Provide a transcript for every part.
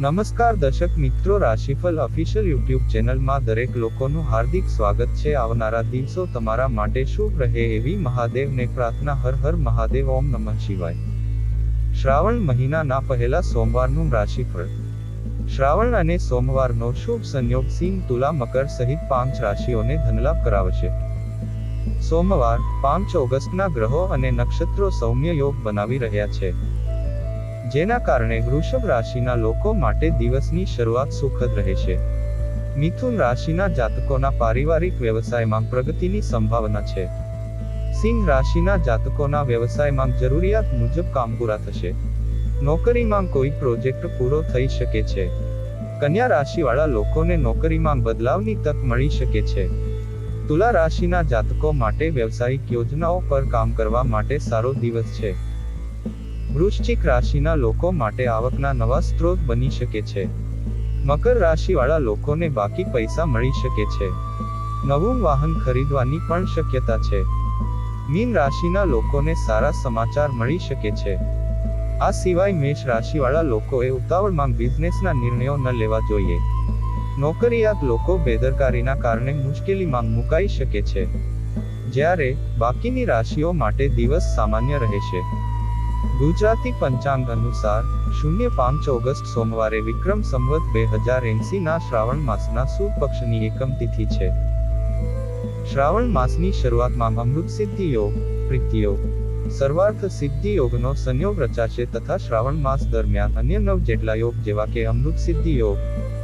નમસ્કાર દર્શક મિત્રો રાશિફળ ઓફિશિયલ યુટ્યુબ ચેનલમાં દરેક લોકોનું હાર્દિક સ્વાગત છે. આવનારા દિવસો તમારા માટે શુભ રહે એવી મહાદેવને પ્રાર્થના હર હર મહાદેવ ઓમ નમઃ શિવાય. શ્રાવણ મહિનાના પહેલા સોમવારનું રાશિફળ. શ્રાવણ અને સોમવારનો શુભ સંયોગ સિંહ, તુલા, મકર સહિત પાંચ રાશિઓને ધનલાભ કરાવશે. સોમવાર, પાંચ ઓગસ્ટના ગ્રહો અને નક્ષત્રો સૌમ્ય યોગ બનાવી રહ્યા છે. જેના કારણે વૃષભ રાશિના લોકો માટે દિવસની શરૂઆત સુખદ રહેશે મિથુન રાશિના જાતકોના પારિવારિક વ્યવસાયમાં પ્રગતિની સંભાવના છે. સિંહ રાશિના જાતકોના વ્યવસાયમાં જરૂરિયાત મુજબ કામ પૂરા થશે. નોકરીમાં કોઈ પ્રોજેક્ટ પૂરો થઈ શકે છે. કન્યા રાશિવાળા લોકોને નોકરીમાં બદલાવની તક મળી શકે છે. તુલા રાશિના જાતકો માટે વ્યવસાયિક યોજનાઓ પર કામ કરવા માટે સારો દિવસ છે. વૃશ્ચિક રાશિના લોકો માટે આવકના નવા સ્ત્રોત બની શકે છે. મકર રાશિવાળા લોકોને બાકી પૈસા મળી શકે છે. નવું વાહન ખરીદવાની પણ શક્યતા છે. મીન રાશિના લોકોને સારા સમાચાર મળી શકે છે. આ સિવાય મેષ રાશિવાળા લોકોએ ઉતાવળમાં બિઝનેસના નિર્ણયો ન લેવા જોઈએ. નોકરિયાત લોકો બેદરકારીના કારણે મુશ્કેલીમાં મુકાઈ શકે છે. જ્યારે બાકીની રાશિઓ માટે દિવસ સામાન્ય રહેશે. ગુજરાતી પંચાંગ અનુસાર, શૂન્ય પાંચ ઓગસ્ટ સોમવારે વિક્રમ સંવત બે હજાર એંસી ના શ્રાવણ માસના સુદ પક્ષની એકમ તિથિ છે. શ્રાવણ માસની શરૂઆતમાં અમૃત સિદ્ધિ યોગ પ્રીતિયોગ સર્વાર્થ સિદ્ધિ યોગનો સંયોગ રચાશે તથા શ્રાવણ માસ દરમિયાન અન્ય નવ જેટલા યોગ જેવા કે અમૃત સિદ્ધિ યોગ,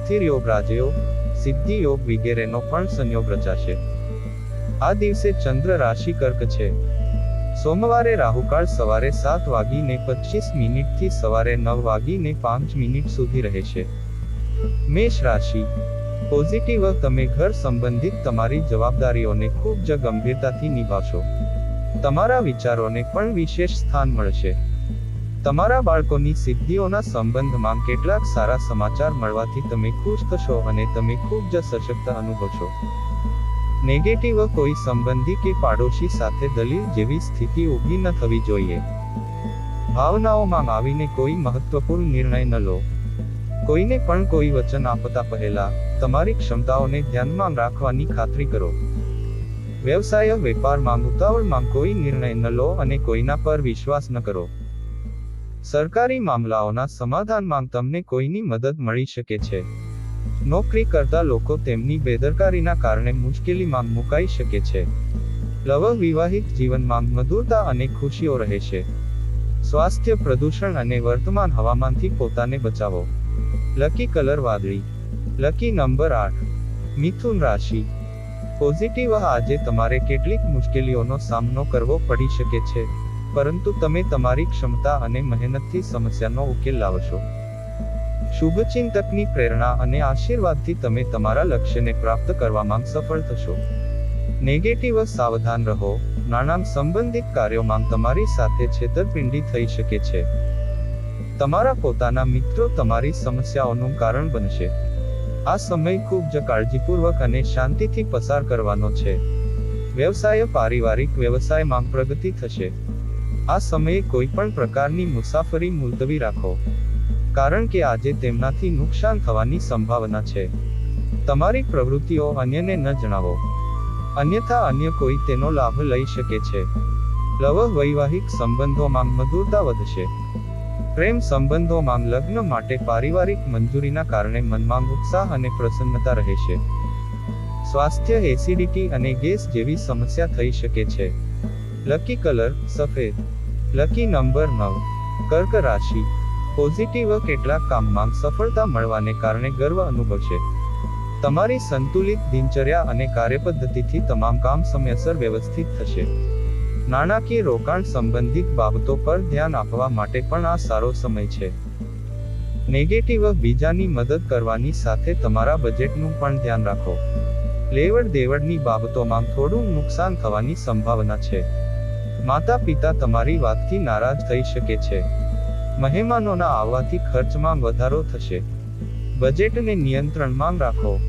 સ્થિર યોગ રાજયોગ, સિદ્ધિ યોગ વગેરેનો પણ સંયોગ રચાશે. આ દિવસે ચંદ્ર રાશિ કર્ક છે. સોમવારે રાહુકાળ સવારે સાત વાગીને પચીસ મિનિટથી સવારે નવ વાગીને પાંચ મિનિટ સુધી રહેશે મેષ રાશિ. પોઝિટિવ તમે ઘર સંબંધિત તમારી જવાબદારીઓને ખૂબ જ ગંભીરતાથી નિભાવશો. તમારા વિચારોને પણ વિશેષ સ્થાન મળશે. તમારા બાળકોની સિદ્ધિઓના સંબંધમાં કેટલાક સારા સમાચાર મળવાથી તમે ખુશ થશો અને તમે ખૂબ જ સશક્ત અનુભવશો. નેગેટિવ કોઈ સંબંધી કે પાડોશી સાથે દલીલ જેવી સ્થિતિ ઊભી ન થવી જોઈએ. ભાવનાઓમાં આવીને કોઈ મહત્વપૂર્ણ નિર્ણય ન લો. કોઈને પણ કોઈ વચન આપતા પહેલા તમારી ક્ષમતાઓને ધ્યાનમાં રાખવાની ખાતરી કરો. વ્યવસાય, વેપારમાં, ઉતાવળમાં કોઈ નિર્ણય ન લો અને કોઈના પર વિશ્વાસ ન કરો. સરકારી મામલાઓના સમાધાનમાં તમને કોઈની મદદ મળી શકે છે. નોકરી કરતા લોકો તેમની બેદરકારીના કારણે મુશ્કેલીમાં મુકાઈ શકે છે. લવ વિવાહિત જીવનમાં મધુરતા અને ખુશીઓ રહે છે. સ્વાસ્થ્ય પ્રદૂષણ અને વર્તમાન હવામાનથી પોતાને બચાવો. લકી કલર વાદળી. લકી નંબર આઠ. મિથુન રાશિ. પોઝિટિવ આજે તમારે કેટલીક મુશ્કેલીઓનો સામનો કરવો પડી શકે છે, પરંતુ તમે તમારી ક્ષમતા અને મહેનતથી સમસ્યાનો ઉકેલ લાવશો. શુભચિંતકની પ્રેરણા અને આશીર્વાદથી તમે તમારા લક્ષ્યને પ્રાપ્ત કરવામાં સફળ થશો. નેગેટિવ સાવધાન રહો. નાણાં સંબંધિત કાર્યોમાં તમારી સાથે છેતરપિંડી થઈ શકે છે. તમારા પોતાના મિત્રો તમારી સમસ્યાઓનું કારણ બનશે. આ સમય ખૂબ જ કાળજીપૂર્વક અને શાંતિથી પસાર કરવાનો છે. વ્યવસાય પારિવારિક વ્યવસાયમાં પ્રગતિ થશે. આ સમયે કોઈ પણ પ્રકારની મુસાફરી મુલતવી રાખો. કારણ કે આજે તેમનાથી નુકસાન થવાની સંભાવના છે. તમારી પ્રવૃત્તિઓ અન્યને ન જણાવો. અન્યથા અન્ય કોઈ તેનો લાભ લઈ શકે છે. લવ વૈવાહિક સંબંધોમાં મધુરતા વધશે. પ્રેમ સંબંધોમાં લગ્ન માટે પારિવારિક મંજૂરીના કારણે મનમાં ઉત્સાહ અને પ્રસન્નતા રહેશે સ્વાસ્થ્ય એસિડિટી અને ગેસ જેવી સમસ્યા થઈ શકે છે. લકી કલર, સફેદ. લકી નંબર નવ, કર્ક રાશિ. પોઝિટિવ કેટલાક કામમાં સફળતા મળવાને કારણે ગર્વ અનુભવશે. તમારી સંતુલિત દિનચર્યા અને કાર્યપદ્ધતિથી તમામ કામ સમયસર વ્યવસ્થિત થશે. નાણાકીય રોકાણ સંબંધિત બાબતો પર ધ્યાન આપવા માટે પણ આ સારો સમય છે. નેગેટિવ બીજાની મદદ કરવાની સાથે તમારા બજેટનું પણ ધ્યાન રાખો. લેવડ દેવડની બાબતોમાં થોડું નુકસાન થવાની સંભાવના છે. માતા પિતા તમારી વાતથી નારાજ થઈ શકે છે. મહેમાનોના આવવાથી ખર્ચમાં વધારો થશે. બજેટને નિયંત્રણમાં રાખો.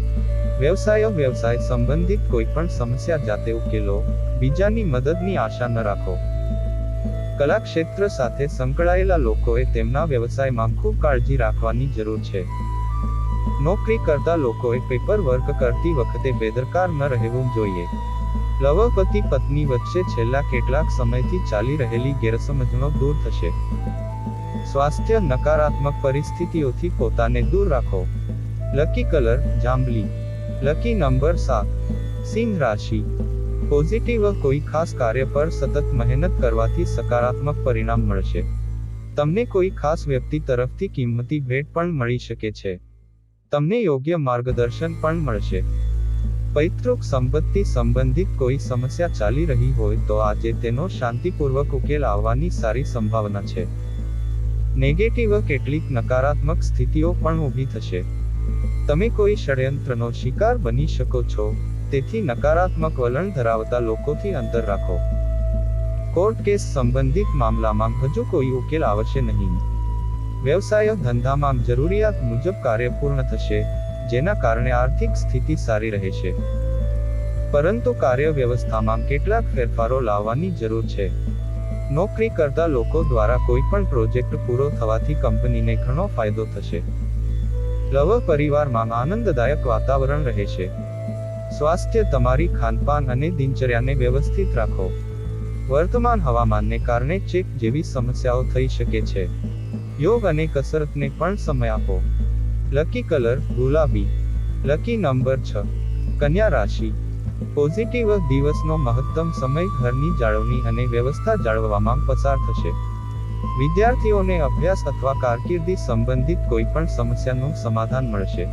વ્યવસાયો વ્યવસાય સંબંધિત કોઈપણ સમસ્યા જાતે ઉકેલો. બીજાની મદદની આશા ન રાખો. કલા ક્ષેત્ર સાથે સંકળાયેલા લોકોએ તેમના વ્યવસાયમાં ખૂબ કાળજી રાખવાની જરૂર છે. નોકરી કરતા લોકોએ પેપર વર્ક કરતી વખતે બેદરકાર ન રહેવું જોઈએ. લવપતિ પત્ની વચ્ચે છેલ્લા કેટલાક સમયથી ચાલી રહેલી ગેરસમજનો દૂર થશે. સ્વાસ્થ્ય નકારાત્મક પરિસ્થિતિઓથી પોતાને દૂર રાખો. લકી કલર જાંબલી. લકી નંબર સાત. સિંહ રાશિ. પોઝિટિવ કોઈ ખાસ કાર્ય પર સતત મહેનત કરવાથી સકારાત્મક પરિણામ મળશે. તમને કોઈ ખાસ વ્યક્તિ તરફથી કિંમતી ભેટ પણ મળી શકે છે. તમને યોગ્ય માર્ગદર્શન પણ મળશે. પૈતૃક સંપત્તિ સંબંધિત કોઈ સમસ્યા ચાલી રહી હોય તો આજે તેનો શાંતિપૂર્વક ઉકેલ આવવાની સારી સંભાવના છે. નેગેટિવ કેટલીક નકારાત્મક સ્થિતિઓ પણ ઊભી થશે. તમે કોઈ ષડયંત્રનો શિકાર બની શકો છો, તેથી નકારાત્મક વલણ ધરાવતા લોકોથી અંતર રાખો. કોર્ટ કેસ સંબંધિત મામલામાં હજુ કોઈ ઉકેલ આવશે નહીં. વ્યવસાય ધંધામાં જરૂરિયાત મુજબ કાર્ય પૂર્ણ થશે, જેના કારણે આર્થિક સ્થિતિ સારી રહેશે. પરંતુ કાર્ય વ્યવસ્થામાં કેટલાક ફેરફારો લાવવાની જરૂર છે. નોકરી કરતા લોકો દ્વારા કોઈ પણ પ્રોજેક્ટ પૂરો થવાથી કંપનીને ઘણો ફાયદો થશે. લવ પરિવારમાં આનંદદાયક વાતાવરણ રહેશે સ્વાસ્થ્ય તમારી ખાનપાન અને દિનચર્યાને વ્યવસ્થિત રાખો. વર્તમાન હવામાનને કારણે ચેક જેવી સમસ્યાઓ થઈ શકે છે. યોગ અને કસરતને પણ સમય આપો. લકી કલર ગુલાબી. લકી નંબર છ. કન્યા રાશિ. પોઝિટિવ દિવસનો મહત્તમ સમય ઘરની જાળવણી અને વ્યવસ્થા જાળવવામાં પસાર થશે. વિદ્યાર્થીઓને અભ્યાસ અથવા કારકિર્દી સંબંધિત કોઈપણ સમસ્યાનું સમાધાન મળશે.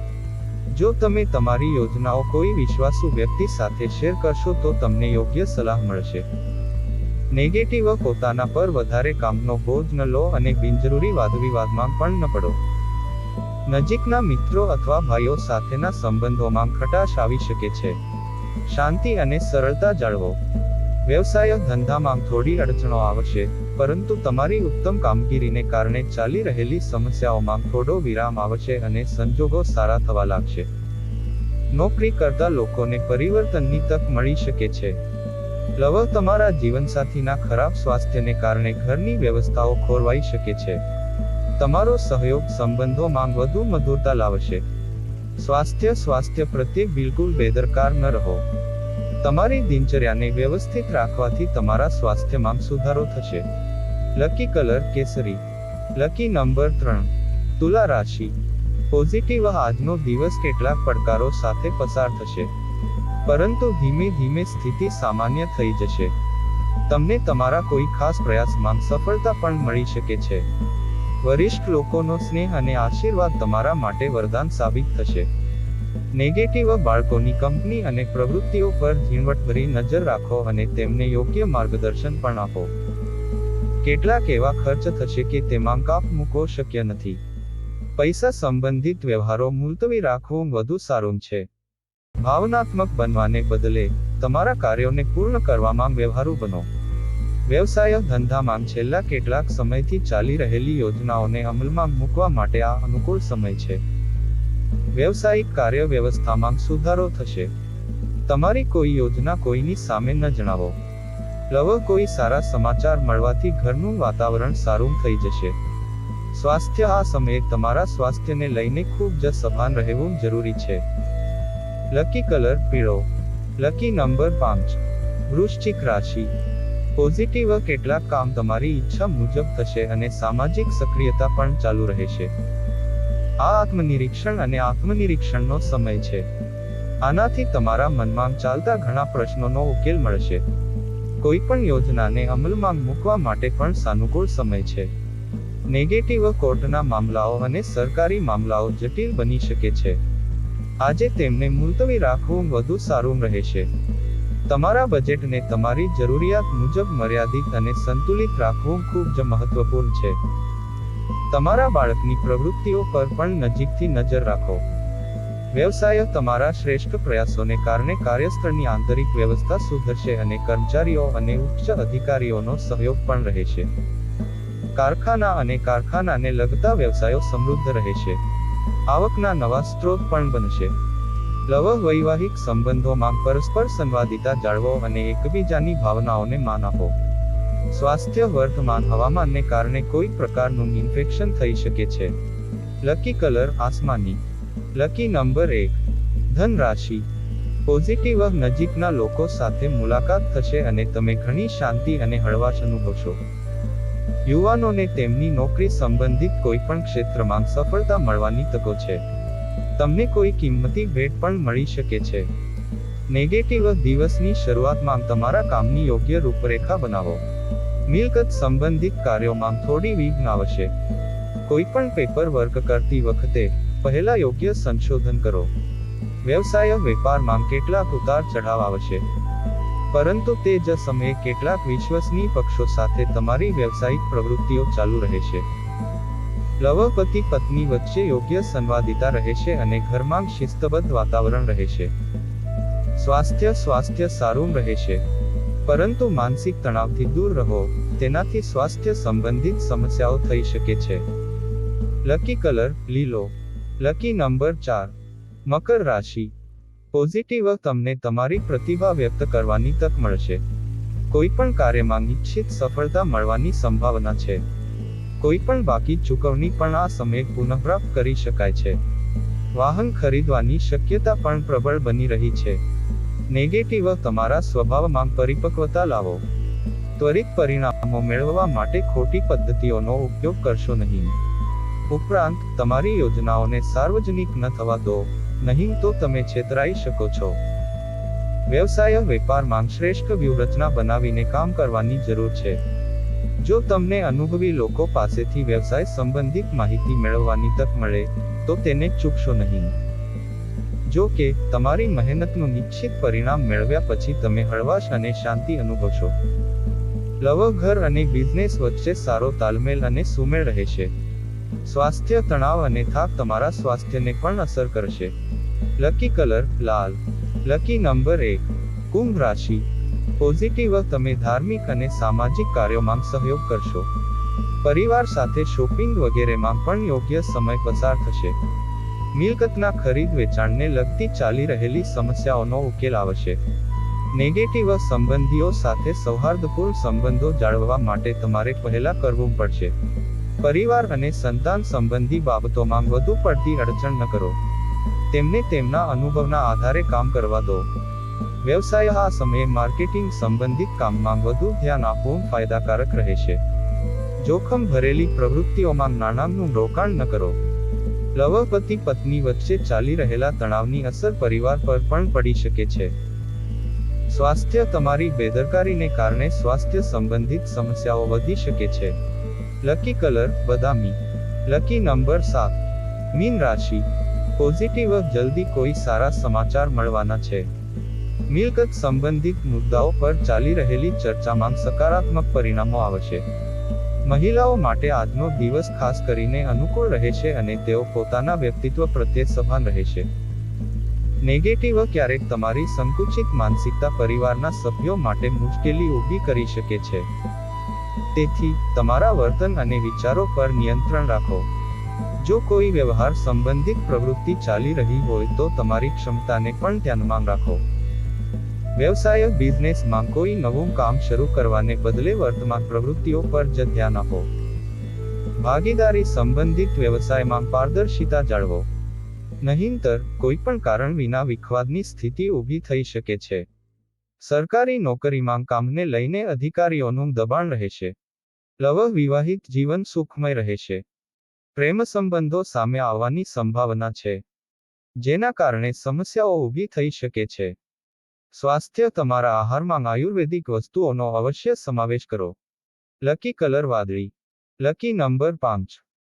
જો તમે તમારી યોજનાઓ કોઈ વિશ્વાસુ વ્યક્તિ સાથે શેર કરશો તો તમને યોગ્ય સલાહ મળશે. નેગેટિવ પોતાના પર વધારે કામનો બોજ ન લો અને બિનજરૂરી વાદવિવાદમાં પણ ન પડો. નજીકના મિત્રો અથવા ભાઈઓ સાથેના સંબંધોમાં ખટાશ આવી શકે છે. શાંતિ અને સરળતા જાળવો. વ્યવસાય ધંધામાં થોડી અડચણો આવશે, પરંતુ તમારી ઉત્તમ કામગીરીને કારણે ચાલી રહેલી સમસ્યાઓમાં થોડો વિરામ આવશે અને સંજોગો સારા થવા લાગશે. નોકરી કરતા લોકોને પરિવર્તનની તક મળી શકે છે. લવ તમારા જીવનસાથીના ખરાબ સ્વાસ્થ્યને કારણે ઘરની વ્યવસ્થાઓ ખોરવાઈ શકે છે. તમારો સહયોગ સંબંધોમાં વધુ મધુરતા લાવશે. સ્વાસ્થ્ય સ્વાસ્થ્ય પ્રત્યે બિલકુલ બેદરકાર ન રહો. તમારી દિનચર્યાને વ્યવસ્થિત રાખવાથી તમારા સ્વાસ્થ્યમાં સુધારો થશે. લકી કલર કેસરી. લકી નંબર ત્રણ. તુલા રાશિ. પોઝિટિવ આજનો દિવસ કેટલાક પડકારો સાથે પસાર થશે. પરંતુ ધીમે ધીમે સ્થિતિ સામાન્ય થઈ જશે. તમને તમારા કોઈ ખાસ પ્રયાસમાં સફળતા પણ મળી શકે છે. વરિષ્ઠ લોકોનો સ્નેહ અને આશીર્વાદ તમારા માટે વરદાન સાબિત થશે. નેગેટિવ બાળકોની કંપની અને પ્રવૃત્તિઓ પર ઝીણવટભરી નજર રાખો અને તેમને યોગ્ય માર્ગદર્શન પણ આપો. કેટલાક એવા ખર્ચ થશે કે તેમાં કાપ મૂકવો શક્ય નથી. પૈસા સંબંધિત વ્યવહારો મુલતવી રાખવું વધુ સારું છે. ભાવનાત્મક બનવાને બદલે તમારા કાર્યોને પૂર્ણ કરવામાં વ્યવહારુ બનો. વ્યવસાય ધંધામાં છેલ્લા કેટલાક સમયથી ચાલી રહેલી યોજનાઓને અમલમાં મૂકવા માટે આ અનુકૂળ સમય છે. વ્યવસાયિક કાર્ય વ્યવસ્થામાં સુધારો થશે. તમારી કોઈ યોજના કોઈની સામે ન જણાવો. લવ કોઈ સારા સમાચાર મળવાથી ઘરનું વાતાવરણ સારું થઈ જશે. સ્વાસ્થ્ય આ સમયે તમારા સ્વાસ્થ્યને લઈને ખૂબ જ સભાન રહેવું જરૂરી છે. લકી કલર પીળો. લકી નંબર પાંચ. વૃશ્ચિક રાશિ. પોઝિટિવ કેટલાક કામ તમારી ઈચ્છા મુજબ થશે અને સામાજિક સક્રિયતા પણ ચાલુ રહેશે. આ આત્મનિરીક્ષણ અને આત્મનિરીક્ષણનો સમય છે. આનાથી તમારા મનમાં ચાલતા ઘણા પ્રશ્નોનો ઉકેલ મળશે. કોઈ પણ યોજનાને અમલમાં મૂકવા માટે પણ સાનુકૂળ સમય છે. નેગેટિવ કોર્ટના મામલાઓ અને સરકારી મામલાઓ જટિલ બની શકે છે. આજે તેમને મુલતવી રાખવું વધુ સારું રહેશે. તમારા બજેટને તમારી જરૂરિયાત મુજબ મર્યાદિત અને સંતુલિત રાખવું ખૂબ જ મહત્વપૂર્ણ છે. તમારા બાળકની પ્રવૃત્તિઓ પર પણ નજીકથી નજર રાખો. વ્યવસાયો તમારા શ્રેષ્ઠ પ્રયાસોને કારણે કાર્યસ્થળની આંતરિક વ્યવસ્થા સુધરશે અને કર્મચારીઓ અને ઉચ્ચ અધિકારીઓનો સહયોગ પણ રહેશે. કારખાના અને કારખાનાને લગતા વ્યવસાયો સમૃદ્ધ રહેશે. આવકના નવા સ્ત્રોત પણ બનશે. લવ વૈવાહિક સંબંધોમાં પરસ્પર સંવાદિતા જાળવો અને એકબીજાની ભાવનાઓને માન આપો. સ્વાસ્થ્ય વર્તમાન હવામાનને કારણે કોઈ પ્રકારનું ઇન્ફેક્શન થઈ શકે છે. લકી કલર આસમાની. લકી નંબર એક. ધન રાશિ પોઝિટિવ નજીકના લોકો સાથે મુલાકાત થશે અને તમે ઘણી શાંતિ અને હળવાશ અનુભવશો. યુવાનોને તેમની નોકરી સંબંધિત કોઈ પણ ક્ષેત્રમાં સફળતા મળવાની તકો છે. તમને કોઈ કિંમતી ભેટ પણ મળી શકે છે. નેગેટિવ દિવસની શરૂઆતમાં તમારા કામની યોગ્ય રૂપરેખા બનાવો. મિલકત સંબંધિત કાર્યોમાં થોડી વિઘ્ન આવશે કોઈ પણ પેપર વર્ક કરતી વખતે પહેલા યોગ્ય સંશોધન કરો. વ્યવસાય વેપારમાં કેટલાક ઉતાર ચઢાવ આવશે. પરંતુ તે જ સમયે કેટલાક વિશ્વસનીય પક્ષો સાથે તમારી વ્યવસાયિક પ્રવૃત્તિઓ ચાલુ રહેશે. લવપતિ પત્ની વચ્ચે યોગ્ય સંવાદિતા રહે છે અને ઘરમાં શિસ્તબદ્ધ વાતાવરણ રહેશે સ્વાસ્થ્ય સ્વાસ્થ્ય સારું રહેશે પરંતુ માનસિક તણાવથી દૂર રહો, તેનાથી સ્વાસ્થ્ય સંબંધિત સમસ્યાઓ થઈ શકે છે. લકી કલર લીલો. લકી નંબર ચાર. મકર રાશિ. પોઝિટિવ તમને તમારી પ્રતિભા વ્યક્ત કરવાની તક મળશે. કોઈ પણ કાર્યમાં ઈચ્છિત સફળતા મળવાની સંભાવના છે. કોઈ પણ બાકી ચૂકવણી પણ આ સમયે પુનઃપ્રાપ્ત કરી શકાય છે. વાહન ખરીદવાની શક્યતા પણ પ્રબળ બની રહી છે. નેગેટિવ તમારા સ્વભાવમાં પરિપક્વતા લાવો. ત્વરિત પરિણામો મેળવવા માટે ખોટી પદ્ધતિઓનો ઉપયોગ કરશો નહીં. ઉપરાંત, તમારી યોજનાઓને સાર્વજનિક ન થવા દો, નહીં તો તમે છેતરાઈ શકો છો. વ્યવસાય વેપારમાં શ્રેષ્ઠ વ્યૂહરચના બનાવીને કામ કરવાની જરૂર છે. જો તમને અનુભવી લોકો પાસેથી વ્યવસાય સંબંધિત માહિતી મેળવવાની તક મળે, તો તેને ચૂકશો નહીં. જો કે, તમારી મહેનતનું નિશ્ચિત પરિણામ મેળવ્યા પછી તમે હળવાશ અને શાંતિ અનુભવશો. લવ ઘર અને બિઝનેસ વચ્ચે સારો તાલમેલ અને સુમેળ રહેશે. સ્વાસ્થ્ય તણાવ અને થાક તમારા સ્વાસ્થ્યને પણ અસર કરશે. લકી કલર, લાલ. લકી નંબર એક, કુંભ રાશિ. પોઝિટિવ તમે ધાર્મિક અને સામાજિક કાર્યોમાં સહયોગ કરશો. પરિવાર સાથે શોપિંગ વગેરેમાં પણ યોગ્ય સમય પસાર થશે. મિલકતના ખરીદ વેચાણને લગતી ચાલી રહેલી સમસ્યાઓનો ઉકેલ આવશે. નેગેટિવ સંબંધીઓ સાથે સૌહાર્દપૂર્ણ સંબંધો જાળવવા માટે તમારે પહેલા કરવું પડશે. પરિવાર અને સંતાન સંબંધી બાબતોમાં વધુ પડતી અડચણ ન કરો. તેમને તેમના અનુભવના આધારે કામ કરવા દો. વ્યવસાય આ સમયે માર્કેટિંગ સંબંધિત કામમાં વધુ ધ્યાન આપવું ફાયદાકારક રહેશે. જોખમ ભરેલી પ્રવૃત્તિઓમાં નાણાંનું રોકાણ ન કરો. લવપતિ પત્ની વચ્ચે ચાલી રહેલા તણાવની અસર પરિવાર પર પણ પડી શકે છે. સ્વાસ્થ્ય તમારી બેદરકારીને કારણે સ્વાસ્થ્ય સંબંધિત સમસ્યાઓ વધી શકે છે. લકી કલર, બદામી. લકી નંબર સાત. મીન રાશિ. પોઝિટિવ, જલ્દી કોઈ સારા સમાચાર મળવાના છે. મિલકત સંબંધિત મુદ્દાઓ પર ચાલી રહેલી ચર્ચામાં સકારાત્મક પરિણામો આવશે. મહિલાઓ માટે આજનો દિવસ ખાસ કરીને અનુકૂળ રહે છે અને તેઓ પોતાના વ્યક્તિત્વ પ્રત્યે સભાન રહેશે નેગેટિવ ક્યારેક તમારી સંકુચિત માનસિકતા પરિવારના સભ્યો માટે મુશ્કેલી ઊભી કરી શકે છે. તેથી, તમારા વર્તન અને વિચારો પર નિયંત્રણ રાખો. જો કોઈ વ્યવહાર સંબંધિત પ્રવૃત્તિ ચાલી રહી હોય તો તમારી ક્ષમતાને પણ ધ્યાનમાં રાખો. વ્યવસાય બિઝનેસમાં કોઈ નવું કામ શરૂ કરવાને બદલે વર્તમાન પ્રવૃત્તિઓ પર જ ધ્યાન આપો. ભાગીદારી સંબંધિત વ્યવસાયમાં પારદર્શિતા જાળવો. નહીંતર કોઈ પણ કારણ વિના વિખવાદની સ્થિતિ ઊભી થઈ શકે છે. સરકારી નોકરીમાં કામને લઈને અધિકારીઓનું દબાણ રહેશે લવ વિવાહિત જીવન સુખમય રહેશે પ્રેમ સંબંધો સામે આવવાની સંભાવના છે. જેના કારણે સમસ્યાઓ ઊભી થઈ શકે છે. સ્વાસ્થ્ય તમારા આહારમાં આયુર્વેદિક વસ્તુઓનો અવશ્ય સમાવેશ કરો. લકી કલર વાદળી. લકી નંબર પાંચ.